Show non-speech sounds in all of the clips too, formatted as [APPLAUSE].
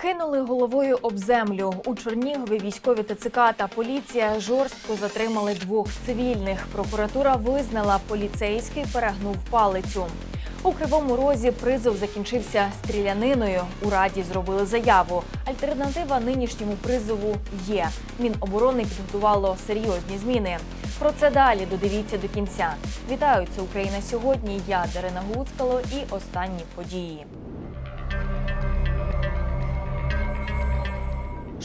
Кинули головою об землю. У Чернігові військові ТЦК та поліція жорстко затримали двох цивільних. Прокуратура визнала, поліцейський перегнув палицю. У кривому розі призов закінчився стріляниною. У раді зробили заяву. Альтернатива нинішньому призову є. Міноборони підготувало серйозні зміни. Про це далі додивіться до кінця. Вітаю, це Україна сьогодні. Я Дарина Гуцкало і останні події.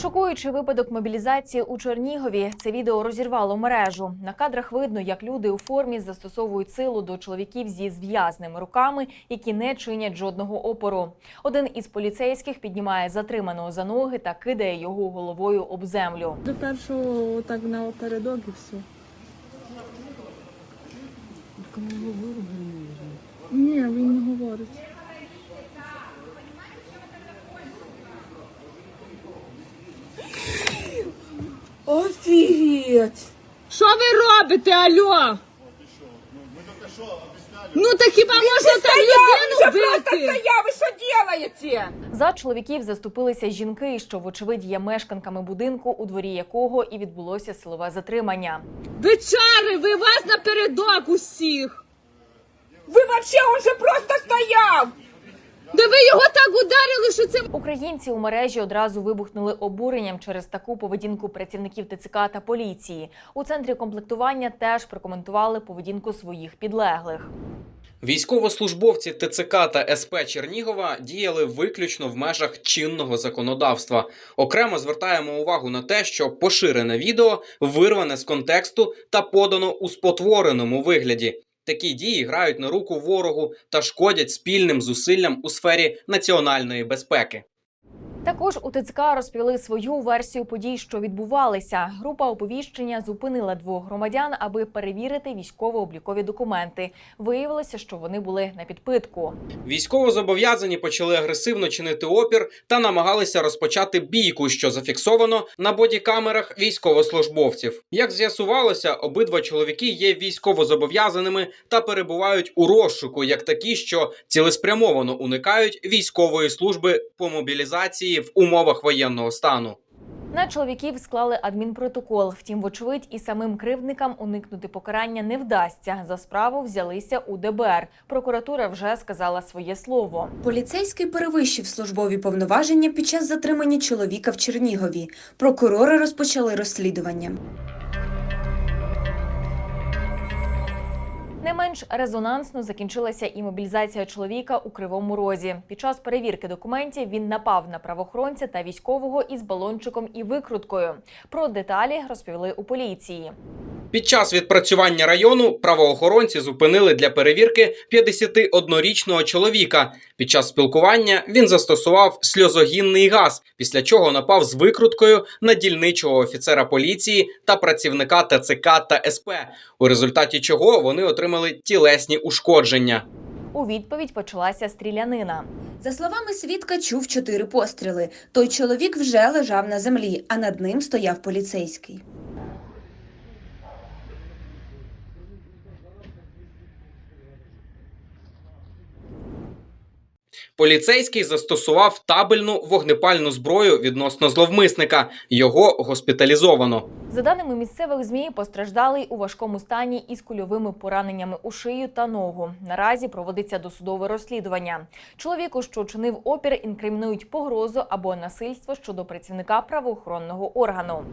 Шокуючий випадок мобілізації у Чернігові. Це відео розірвало мережу. На кадрах видно, як люди у формі застосовують силу до чоловіків зі зв'язними руками, які не чинять жодного опору. Один із поліцейських піднімає затриманого за ноги та кидає його головою об землю. До першого так напередок і все. Ні, він не говорить. Офігеть! Що ви робите, алло? Ну так хіба можна так людину бити? ви що робите? За чоловіків заступилися жінки, що вочевидь є мешканками будинку, у дворі якого і відбулося силове затримання. Бичари, ви вас напередок усіх! Ви вообще, он же просто стояв! Да ви його так ударили, що це Українці у мережі одразу вибухнули обуренням через таку поведінку працівників ТЦК та поліції. У центрі комплектування теж прокоментували поведінку своїх підлеглих. Військовослужбовці ТЦК та СП Чернігова діяли виключно в межах чинного законодавства. Окремо звертаємо увагу на те, що поширене відео вирване з контексту та подано у спотвореному вигляді. Такі дії грають на руку ворогу та шкодять спільним зусиллям у сфері національної безпеки. Також у ТЦК розповіли свою версію подій, що відбувалися. Група оповіщення зупинила двох громадян, аби перевірити військово-облікові документи. Виявилося, що вони були на підпитку. Військовозобов'язані почали агресивно чинити опір та намагалися розпочати бійку, що зафіксовано на бодікамерах військовослужбовців. Як з'ясувалося, обидва чоловіки є військовозобов'язаними та перебувають у розшуку, як такі, що цілеспрямовано уникають військової служби по мобілізації в умовах воєнного стану. На чоловіків склали адмінпротокол. Втім, вочевидь, і самим кривдникам уникнути покарання не вдасться. За справу взялися у ДБР. Прокуратура вже сказала своє слово. Поліцейський перевищив службові повноваження під час затримання чоловіка в Чернігові. Прокурори розпочали розслідування. Не менш резонансно закінчилася і мобілізація чоловіка у кривому розі. Під час перевірки документів він напав на правоохоронця та військового із балончиком і викруткою. Про деталі розповіли у поліції. Під час відпрацювання району правоохоронці зупинили для перевірки 51-річного чоловіка. Під час спілкування він застосував сльозогінний газ, після чого напав з викруткою на дільничого офіцера поліції та працівника ТЦК та СП, у результаті чого вони отримали тілесні ушкодження. У відповідь почалася стрілянина. За словами свідка, чув чотири постріли. Той чоловік вже лежав на землі, а над ним стояв поліцейський. Поліцейський застосував табельну вогнепальну зброю відносно зловмисника. Його госпіталізовано. За даними місцевих змі, постраждалий у важкому стані із кульовими пораненнями у шию та ногу. Наразі проводиться досудове розслідування. Чоловіку, що чинив опір, інкримінують погрозу або насильство щодо працівника правоохоронного органу.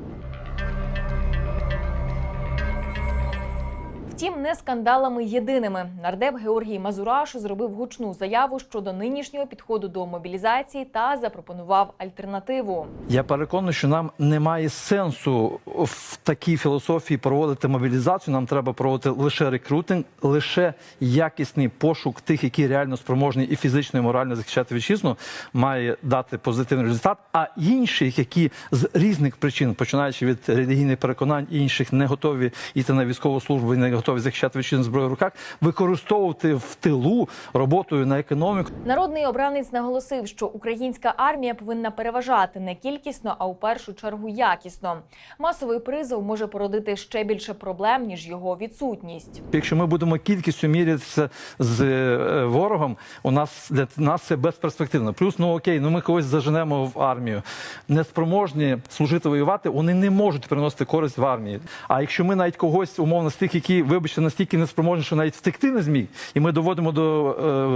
Втім, не скандалами єдиними. Нардеп Георгій Мазураш зробив гучну заяву щодо нинішнього підходу до мобілізації та запропонував альтернативу. Я переконаний, що нам немає сенсу в такій філософії проводити мобілізацію. Нам треба проводити лише рекрутинг, лише якісний пошук тих, які реально спроможні і фізично, і морально захищати вітчизну, має дати позитивний результат. А інших, які з різних причин, починаючи від релігійних переконань, інших не готові йти на військову службу і не готові готові захищати вітчизну зброю в руках, використовувати в тилу роботою на економіку. Народний обранець наголосив, що українська армія повинна переважати не кількісно, а у першу чергу якісно. Масовий призов може породити ще більше проблем ніж його відсутність. Якщо ми будемо кількістю мірятися з е, ворогом, у нас для нас це безперспективно. Плюс, ну окей, ну ми когось заженемо в армію. Неспроможні служити воювати, вони не можуть приносити користь в армії. А якщо ми навіть когось умовно з тих, які, вибачте, настільки неспроможні, що навіть втекти не зміг, і ми доводимо до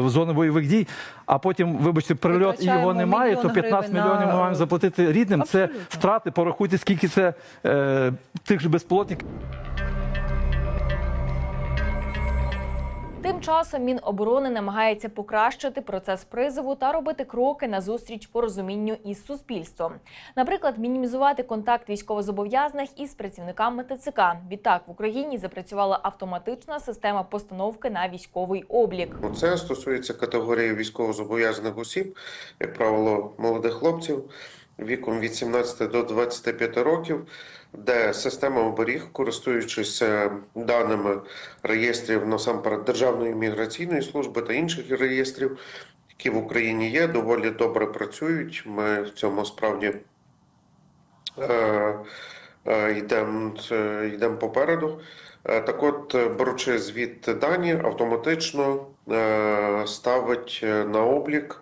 е, зони бойових дій, а потім, вибачте, прильот і його немає, то мільйон 15 гривень мільйонів ми маємо заплатити рідним. Це втрати. Порахуйте, скільки це е, тих же безпілотників. Тим часом Міноборони намагається покращити процес призову та робити кроки назустріч порозумінню із суспільством. Наприклад, мінімізувати контакт військовозобов'язаних із працівниками ТЦК. Відтак в Україні запрацювала автоматична система постановки на військовий облік. Це стосується категорії військовозобов'язаних осіб, як правило, молодих хлопців віком від 17 до 25 років, де система оберіг, користуючись е, даними реєстрів насамперед Державної міграційної служби та інших реєстрів, які в Україні є, доволі добре працюють. Ми в цьому справді е, е, йдемо йдем попереду. Так от, беручи звідти дані, автоматично ставить на облік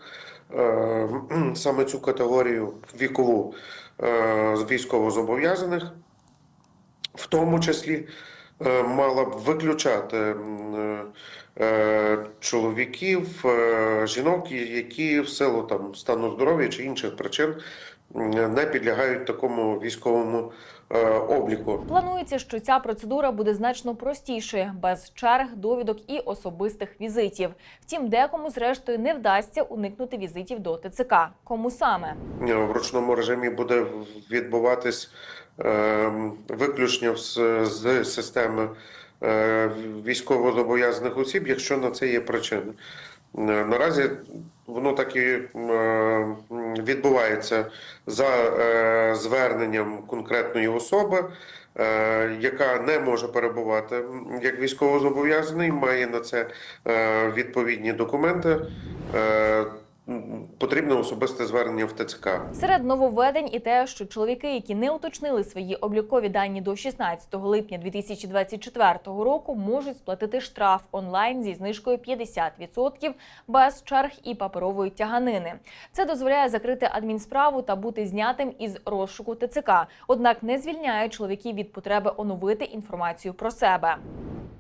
[CLEARS THROAT] саме цю категорію вікову е, військовозобов'язаних, в тому числі е, мала б виключати е, е, чоловіків, е, жінок, які в силу там стану здоров'я чи інших причин не підлягають такому військовому е, обліку. Планується, що ця процедура буде значно простішою, без черг, довідок і особистих візитів. Втім, декому зрештою не вдасться уникнути візитів до ТЦК. Кому саме? Е, в ручному режимі буде відбуватись е, виключення з, з системи е, військовозобов'язаних осіб, якщо на це є причини. Наразі воно так і відбувається за е, зверненням конкретної особи, е, яка не може перебувати як військовозобов'язаний, має на це е, відповідні документи. Потрібне особисте звернення в ТЦК. Серед нововведень і те, що чоловіки, які не уточнили свої облікові дані до 16 липня 2024 року, можуть сплатити штраф онлайн зі знижкою 50% без черг і паперової тяганини. Це дозволяє закрити адмінсправу та бути знятим із розшуку ТЦК. Однак не звільняє чоловіків від потреби оновити інформацію про себе.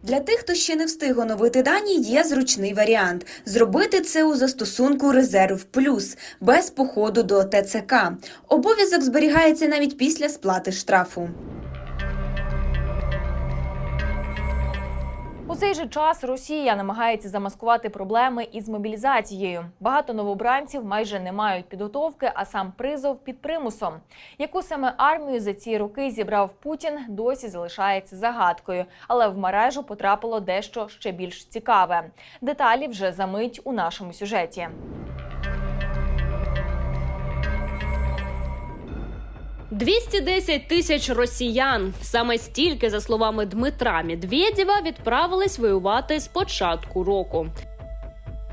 Для тих, хто ще не встиг оновити дані, є зручний варіант зробити це у застосунку Резерв Плюс без походу до ТЦК. Обов'язок зберігається навіть після сплати штрафу. У цей же час Росія намагається замаскувати проблеми із мобілізацією. Багато новобранців майже не мають підготовки, а сам призов під примусом. Яку саме армію за ці роки зібрав Путін, досі залишається загадкою, але в мережу потрапило дещо ще більш цікаве. Деталі вже за мить у нашому сюжеті. – 210 тисяч росіян. Саме стільки, за словами Дмитра Медведєва, відправились воювати з початку року.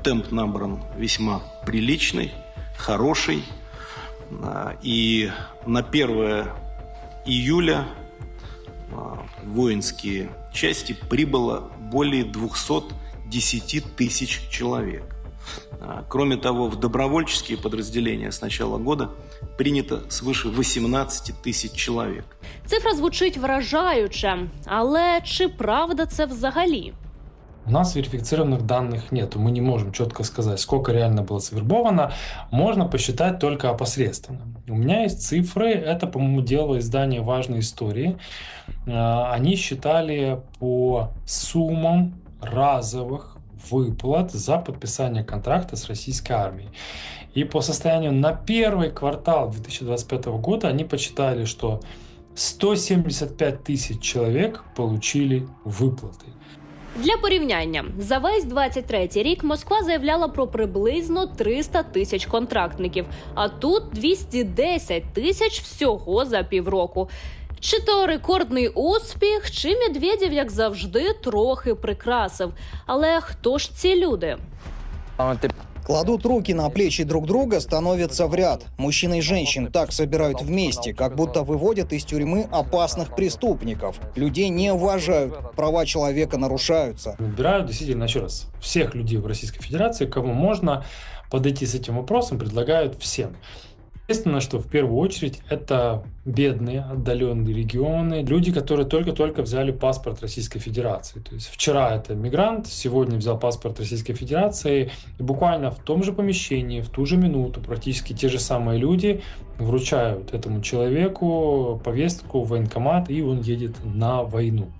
Темп набран весьма приличный, хороший. А, И на 1 июля а, в воинские части прибыло более 210 тысяч человек. А, Кроме того, в добровольческие подразделения с начала года принято свыше 18 тысяч человек. Цифра звучить вражаюче, але чи правда це взагалі? У нас верифицированных данных нет. Мы не можем четко сказать, сколько реально было завербовано. Можно посчитать только опосредственно. У меня есть цифры. Это, по-моему, дело издания «Важной истории». А, Они считали по суммам разовых выплат за подписание контракта с российской армией. И по состоянию на первый квартал 2025 года они посчитали, что 175 тысяч человек получили выплаты. Для порівняння, за весь 23-й рік Москва заявляла про приблизно 300 тисяч контрактників, а тут 210 тисяч всього за півроку. Чи то рекордний успіх, чи Медведєв, як завжди, трохи прикрасив. Але хто ж ці люди? Кладут руки на плечи друг друга, становятся в ряд. Мужчин и женщин так собирают вместе, как будто выводят из тюрьмы опасных преступников. Людей не уважают, права человека нарушаются. Выбирают действительно, еще раз, всех людей в Российской Федерации, кому можно подойти с этим вопросом, предлагают всем. Естественно, что в первую очередь это бедные, отдаленные регионы, люди, которые только-только взяли паспорт Российской Федерации. То есть вчера это мигрант, сегодня взял паспорт Российской Федерации, и буквально в том же помещении, в ту же минуту практически те же самые люди вручают этому человеку повестку в военкомат, и он едет на войну.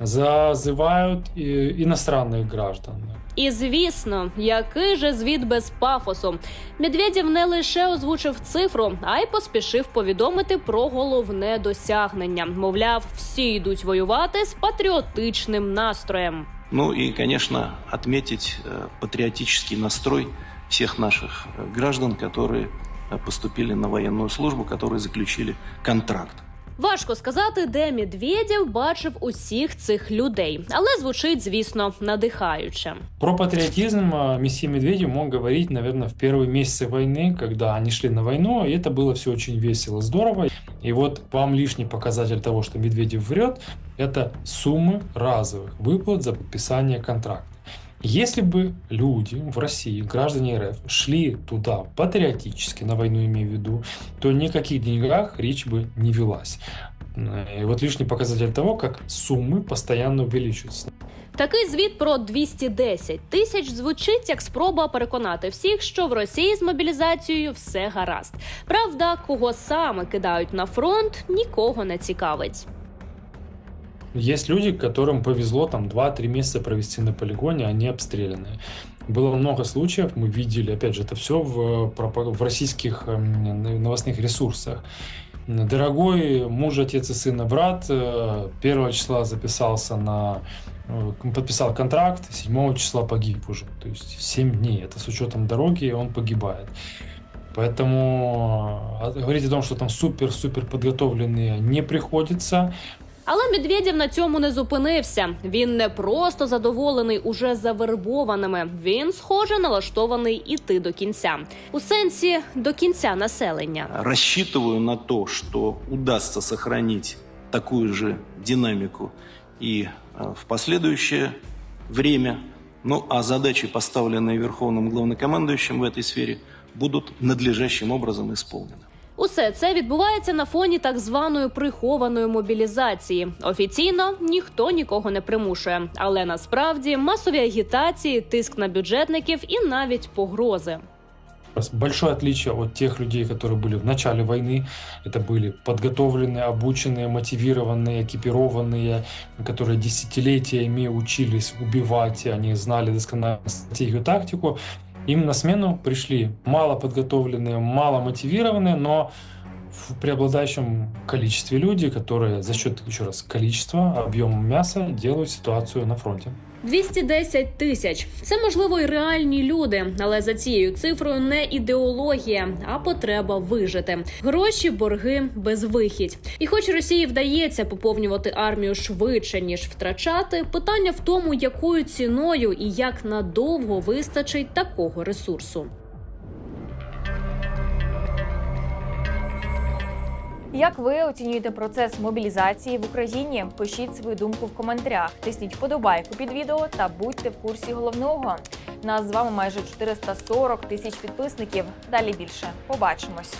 Зазывают и иностранных граждан. І звісно, який же звіт без пафосу. Медведєв не лише озвучив цифру, а й поспішив повідомити про головне досягнення. Мовляв, всі йдуть воювати з патріотичним настроєм. Ну и, конечно, отметить э, патриотический настрой всех наших э, граждан, которые э, поступили на военную службу, которые заключили контракт. Важко сказати, де Медведєв бачив усіх цих людей, але звучить, звісно, надихаюче. Про патриотизм э, месье Медведев мог говорить, наверное, в первые месяцы войны, когда они шли на войну, и это было все очень весело, здорово. И вот вам лишний показатель того, что Медведев врет, это суммы разовых выплат за подписание контракта. Если бы люди в России, граждане РФ, шли туда патриотически, на войну имею в виду, то ни о каких деньгах речь бы не велась. И вот лишний показатель того, как суммы постоянно увеличиваются. Такий звіт про 210 тисяч звучить як спроба переконати всіх, що в Росії з мобілізацією все гаразд. Правда, кого саме кидають на фронт, нікого не цікавить. Есть люди, которым повезло там 2-3 месяца провести на полигоне, они обстрелянные. Было много случаев, мы видели, опять же, это все в, в российских эм, новостных ресурсах. Дорогой муж, отец и сын и брат э, 1 числа записался на э, подписал контракт, 7 числа погиб уже. То есть 7 дней. Это с учетом дороги, он погибает. Поэтому э, говорить о том, что там супер-супер подготовленные не приходится. Але Медведєв на цьому не зупинився. Він не просто задоволений уже завербованими. Він, схоже, налаштований іти до кінця. У сенсі до кінця населення. Рассчитываю на то, что удастся сохранить такую же динамику и э, в последующее время. Ну а задачи, поставленные Верховным Главнокомандующим в этой сфере, будут надлежащим образом исполнены. Усе це відбувається на фоні так званої прихованої мобілізації. Офіційно ніхто нікого не примушує, але насправді масові агітації, тиск на бюджетників і навіть погрози. Раз Большое отличие от тех людей, которые были в начале войны. Это были подготовленные, обученные, мотивированные, экипированные, которые десятилетиями учились убивать, и они знали досконально стратегию, тактику. Им на смену пришли мало подготовленные, мало мотивированные, но в преобладающем количестве люди, которые за счет, еще раз, количества, объема мяса делают ситуацию на фронте. 210 тисяч це можливо й реальні люди, але за цією цифрою не ідеологія, а потреба вижити. Гроші, борги, безвихідь. І хоч Росії вдається поповнювати армію швидше ніж втрачати, питання в тому, якою ціною і як надовго вистачить такого ресурсу. Як ви оцінюєте процес мобілізації в Україні? Пишіть свою думку в коментарях, тисніть вподобайку під відео та будьте в курсі головного. Нас з вами майже 440 тисяч підписників. Далі більше. Побачимось.